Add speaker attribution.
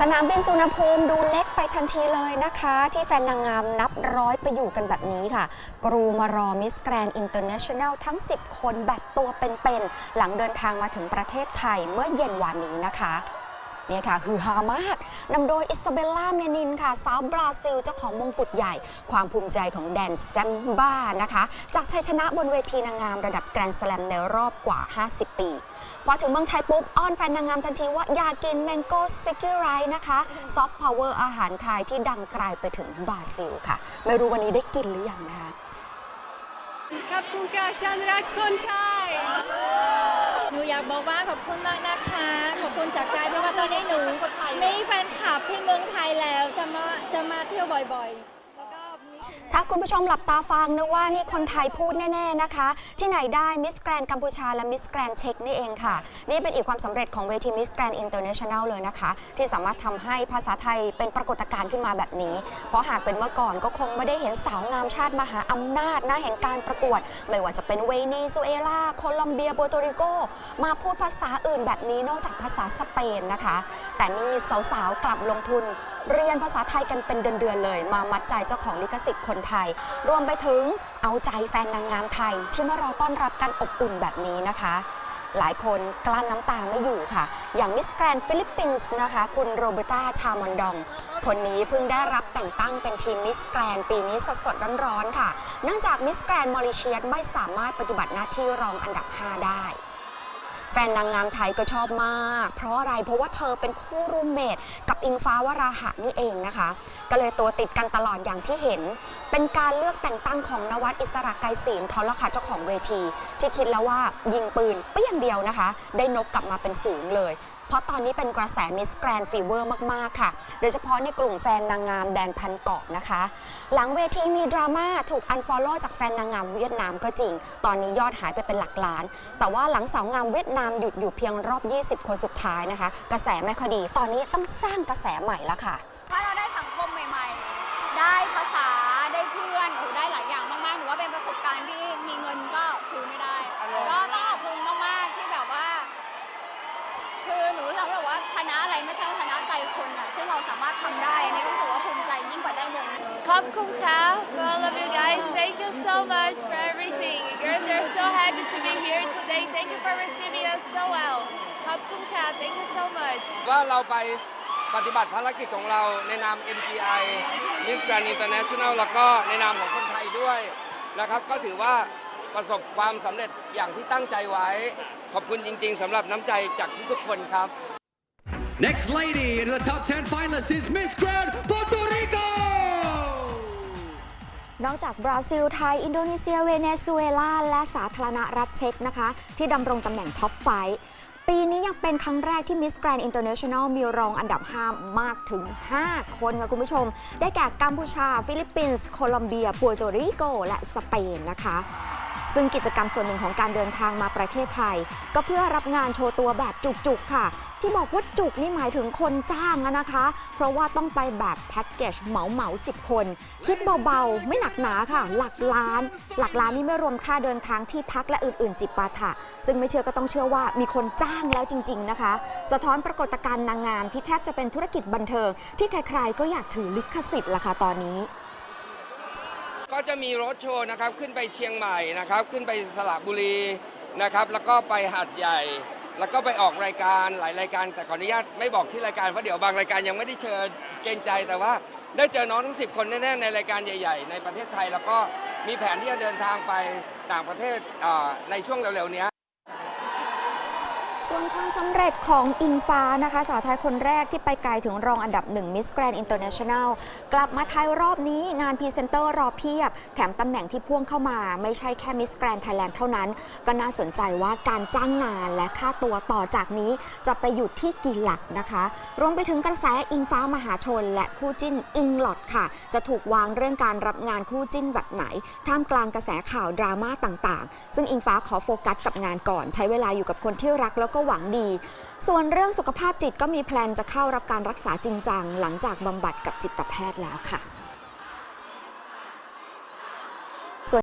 Speaker 1: สนามบินสุนภูมิดูเล็กไปทันทีเลยนะคะ ที่แฟนนางงามนับร้อยไปอยู่กันแบบนี้ค่ะ กรูมารอมิสแกรนอินเตอร์เนชั่นแนลทั้ง 10 คนแบบตัวเป็นๆหลังเดินทางมาถึงประเทศไทยเมื่อเย็นวานนี้นะคะ เนี่ยค่ะฮือฮามากนำโดยอิซาเบลล่าเมนินค่ะ สาวบราซิลเจ้าของมงกุฎใหญ่ ความภูมิใจของแดนแซมบ้านะคะ จากชัยชนะบนเวทีนางงามระดับแกรนด์สแลมในรอบกว่า 50 ปีพอถึงเมืองไทยปุ๊บ อ้อนแฟนนางงามทันทีว่าอยากกินแมงโก้สกิไรนะคะ ซอฟต์พาวเวอร์อาหารไทยที่ดังไกลไปถึงบราซิลค่ะ ไม่รู้วันนี้ได้กินหรือยังนะคะ
Speaker 2: ขอบคุณค่ะฉันรักคนไทย
Speaker 3: หนูอยากบอกว่าขอบคุณมากนะคะขอบคุณ จากใจเพราะว่าตอนนี้หนูมีแฟนคลับที่เมืองไทยแล้วจะมาจะมาเที่ยวบ่อยๆแล้วก็มี
Speaker 1: ถ้าคุณผู้ชมหลับตาฟังนะว่านี่คนไทยพูดแน่ๆนะคะ ที่ไหนได้มิสแกรนกัมพูชาและมิสแกรนเช็กนี่เองค่ะ นี่เป็นอีกความสำเร็จของเวทีมิสแกรนอินเตอร์เนชั่นแนลเลยนะคะ ที่สามารถทำให้ภาษาไทยเป็นปรากฏการณ์ขึ้นมาแบบนี้ เพราะหากเป็นเมื่อก่อนก็คงไม่ได้เห็นสาวงามชาติมหาอำนาจนะแห่งการประกวด ไม่ว่าจะเป็นเวเนซุเอลาโคลอมเบียโปรโตริโกมาพูดภาษาอื่นแบบนี้นอกจากภาษาสเปนนะคะ แต่นี่สาวๆกลับลงทุน เรียนภาษาไทยกันเป็นเดือนๆเลย มามัดใจเจ้าของลิขสิทธิ์คนไทย รวมไปถึงเอาใจแฟนนางงามไทย ที่มารอต้อนรับกันอบอุ่นแบบนี้นะคะ หลายคนกลั้นน้ำตาไม่อยู่ค่ะ อย่างมิสแกรนฟิลิปปินส์นะคะ คุณโรเบร์ตาชามอนดอง คนนี้เพิ่งได้รับแต่งตั้งเป็นทีมมิสแกรนปีนี้สดๆร้อนๆค่ะ เนื่องจากมิสแกรนมอริเชียสไม่สามารถปฏิบัติหน้าที่รองอันดับ 5 ได้ แฟนนางงามไทยก็ชอบมาก เพราะอะไรเพราะว่าเธอเป็นคู่รูมเมทกับอิงฟ้าวราหะนี่เองนะคะ ก็เลยตัวติดกันตลอดอย่างที่เห็น เป็นการเลือกแต่งตั้งของนวัดอิสระไกรศีลเขาละค่ะเจ้าของเวที ที่คิดแล้วว่ายิงปืนไปอย่างเดียวนะคะ ได้นกกลับมาเป็นฝูงเลย เพราะตอนนี้เป็นกระแสมิสแกรนฟีเวอร์มาก ๆ ค่ะ โดยเฉพาะในกลุ่มแฟนนางงามแดนพันเกาะนะคะ หลังเวทีมีดราม่าถูกอันฟอลโล่จากแฟนนางงามเวียดนามก็จริง ตอนนี้ยอดหายไปเป็นหลักล้าน แต่ว่าหลังสาวงามเวียดนามหยุดอยู่เพียงรอบ 20 คนสุดท้ายนะคะ กระแสไม่ค่อยดี ตอนนี้ต้องสร้างกระแสใหม่แล้วค่ะ
Speaker 4: ถ้าเราได้สังคมใหม่ๆ ได้ภาษาได้เพื่อนโอ้โหได้หลายอย่างมากๆหนูว่าเป็นประสบการณ์ที่มีเงินก็ซื้อไม่ได้ก็ต้องขอบคุณมากๆที่แบบว่า คือหนูรู้สึกว่าชนะอะไรไม่ใช่ว่าชนะใจคนอะซึ่งเราสามารถทำได้อันนี่รู้สึกว่าภูมิใจยิ่งกว่าได้มง
Speaker 2: ขอบคุณค่ะ for all of you guys thank you so much for everything girls are so happy to be here today thank you for receiving us so well ขอบคุณค่ะ thank you so much
Speaker 5: ว่าเราไปปฏิบัติภารกิจของเราในนาม MGI Miss Grand International แล้วก็ในนามของคนไทยด้วยนะครับ ก็ถือว่าประสบความสำเร็จอย่างที่ตั้งใจไว้ ขอบคุณจริง ๆสำหรับน้ำใจจากทุกๆคนครับ
Speaker 6: Next lady into the top 10 finalists is Miss Grand Puerto Rico!
Speaker 1: นอกจากบราซิล ไทย อินโดนีเซีย เวเนซุเอลา และสาธารณรัฐเช็กนะคะ ที่ดำรงตำแหน่งท็อปไฟปีนี้ยังเป็นครั้งแรกที่ Miss Grand International มีรองอันดับ 5 มากถึง 5 คนค่ะคุณผู้ชม ได้แก่กัมพูชา ฟิลิปปินส์ โคลอมเบียปัวโตริโก และสเปนนะคะ ซึ่งกิจกรรมส่วนหนึ่งของการเดินทางมาประเทศไทย ก็เพื่อรับงานโชว์ตัวแบบจุกๆค่ะ ที่บอกว่าจุกนี่หมายถึงคนจ้างนะคะ เพราะว่าต้องไปแบบแพ็กเกจเหมาเหมาๆ10คน คิดเบาๆ ไม่หนักหนาค่ะ หลักล้าน หลักล้านนี่ไม่รวมค่าเดินทางที่พักและอื่นๆ จิปาถะ ซึ่งไม่เชื่อก็ต้องเชื่อว่ามีคนจ้างแล้วจริง ๆนะคะ สะท้อนปรากฏการณ์นางงามที่แทบจะเป็นธุรกิจบันเทิงที่ใครๆก็อยากถือลิขสิทธิ์ละค่ะตอนนี้
Speaker 5: ก็จะมีรถโชว์นะครับขึ้นไปเชียงใหม่นะครับ ขึ้นไปสระบุรีนะครับแล้วก็ไปหาดใหญ่ แล้วก็ไปออกรายการหลายรายการ แต่ขออนุญาตไม่บอกที่รายการเพราะเดี๋ยวบางรายการยังไม่ได้เชิญเกรงใจแต่ว่าได้เจอน้องทั้ง 10 คนแน่ๆในรายการใหญ่ ๆ ในประเทศไทย แล้วก็มีแผนที่จะเดินทางไปต่างประเทศในช่วงเร็วๆนี้
Speaker 1: ส่วนความสำเร็จของอิงฟ้านะคะสาวไทยคนแรกที่ไปไกลถึงรองอันดับหนึ่ง Miss Grand International กลับมาไทยรอบนี้งานพรีเซนเตอร์รอเพียบ แถมตำแหน่งที่พ่วงเข้ามาไม่ใช่แค่ Miss Grand Thailand เท่านั้น ก็น่าสนใจว่าการจ้างงานและค่าตัวต่อจากนี้จะไปอยู่ที่กี่หลักนะคะ รวมไปถึงกระแสอิงฟ้ามหาชน และคู่จิ้นอิงหลอดค่ะ จะถูกวางเรื่องการรับงานคู่จิ้นแบบไหน ท่ามกลางกระแสข่าวดราม่าต่างๆ ซึ่งอิงฟ้าขอโฟกัสกับงานก่อน ใช้เวลาอยู่กับคนที่รักแล้วก็หวังดี ส่วนเรื่องสุขภาพจิตก็มีแพลนจะเข้ารับการรักษาจริงจังหลังจากบำบัดกับจิตแพทย์แล้วค่ะ